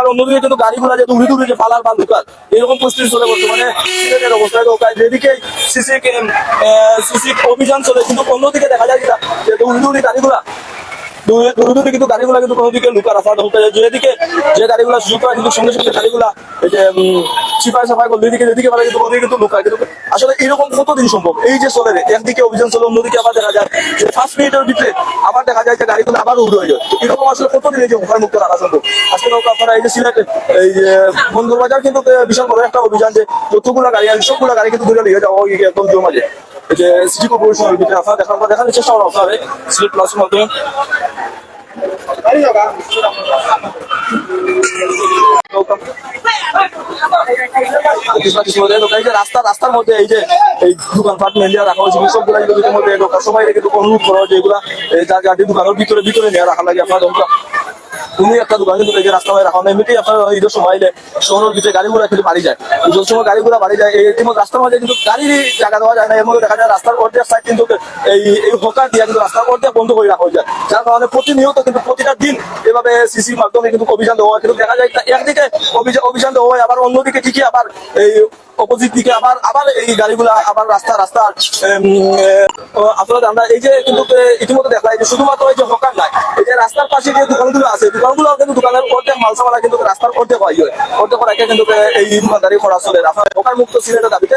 আর অন্যদিকে কিন্তু গাড়িগুলো যে দৌড়ে দৌড়ে যে পালার পাল ঢুকার, এরকম পরিস্থিতি চলে বর্তমানে। অবস্থায় ঢোকায় যেদিকে সিসি অভিযান চলে, কিন্তু অন্যদিকে দেখা যায় যেটা যে দৌড়ে দৌড়ে গাড়িগুলা কিন্তু গাড়িগুলা কিন্তু কোনো দিকে হতে যেদিকে যে গাড়িগুলা কিন্তু সঙ্গে সঙ্গে এই যে সাফাই করলে এদিকে যেদিকে পারে কিন্তু ওদিকে কিন্তু কিন্তু আসলে এরকম কতদিন সম্ভব? এই যে চলে একদিকে অভিযান চলে, অন্যদিকে আবার দেখা যায় যে ফার্স্ট মিনিটের ভিতরে আবার দেখা যায় যে গাড়িগুলো আবার উঠে হয়ে যায় এরকম আসলে কতদিন এই যে মুক্ত রাখা সম্ভব? আজকে আপনারা এই যে সিলেটে এই যে বন্দরবাজার কিন্তু বিশাল বড় একটা অভিযান যে যতগুলো গাড়ি আছে, সবগুলো গাড়ি কিন্তু ধরে নিয়ে যাওয়া একদম জমা যায়। যে সিটি কর্পোরেশনের ভিতরে আপনারা দেখার দেখানোর চেষ্টা করা হবে সিলেট প্লাসের মাধ্যমে। এই যে, এই মেলিয়া অনুরোধ করা হয় যে এগুলা যা গাড়ি দোকানের ভিতরে ভিতরে নিয়ে রাখা লাগে আপনার তুমি একটা দোকান কিন্তু এই যে রাস্তা রাখা হয় এমনিতেই আপনার ঈদের সময় শহরের ভিতরে গাড়িগুলো কিন্তু বাড়ি যায়। পুজোর সময় গাড়িগুলো বাড়ি যায়, এই ইতিমধ্যে রাস্তার মধ্যে কিন্তু গাড়ি জায়গা দেওয়া যায় না, এর মধ্যে দেখা যায় রাস্তার অর্ধেক সাইড কিন্তু এই এই হকার দিয়ে কিন্তু রাস্তার অর্ধেক বন্ধ করে রাখা যায়। যার কারণে প্রতিনিয়ত কিন্তু প্রতিটা দিন এভাবে সিসির মাধ্যমে কিন্তু অভিযান দেওয়া কিন্তু দেখা যায় একদিকে অভিযান অভিযান দেওয়া হয়, আবার অন্যদিকে ঠিকই আবার এই অপোজিট দিকে আবার আবার এই গাড়িগুলা আবার রাস্তা রাস্তা আসলে আমরা এই যে কিন্তু ইতিমধ্যে দেখা যায় যে শুধুমাত্র এই যে হকার নাই রাস্তার পাশে যে দোকানগুলো আছে, দোকানগুলো কিন্তু দোকানের করতে অর্ধেক মালসামালা কিন্তু রাস্তার করতে হয়। করতে পারে কিন্তু এই দোকানদারি খরচ চলে। হকার মুক্ত সিলেটের দাবিতে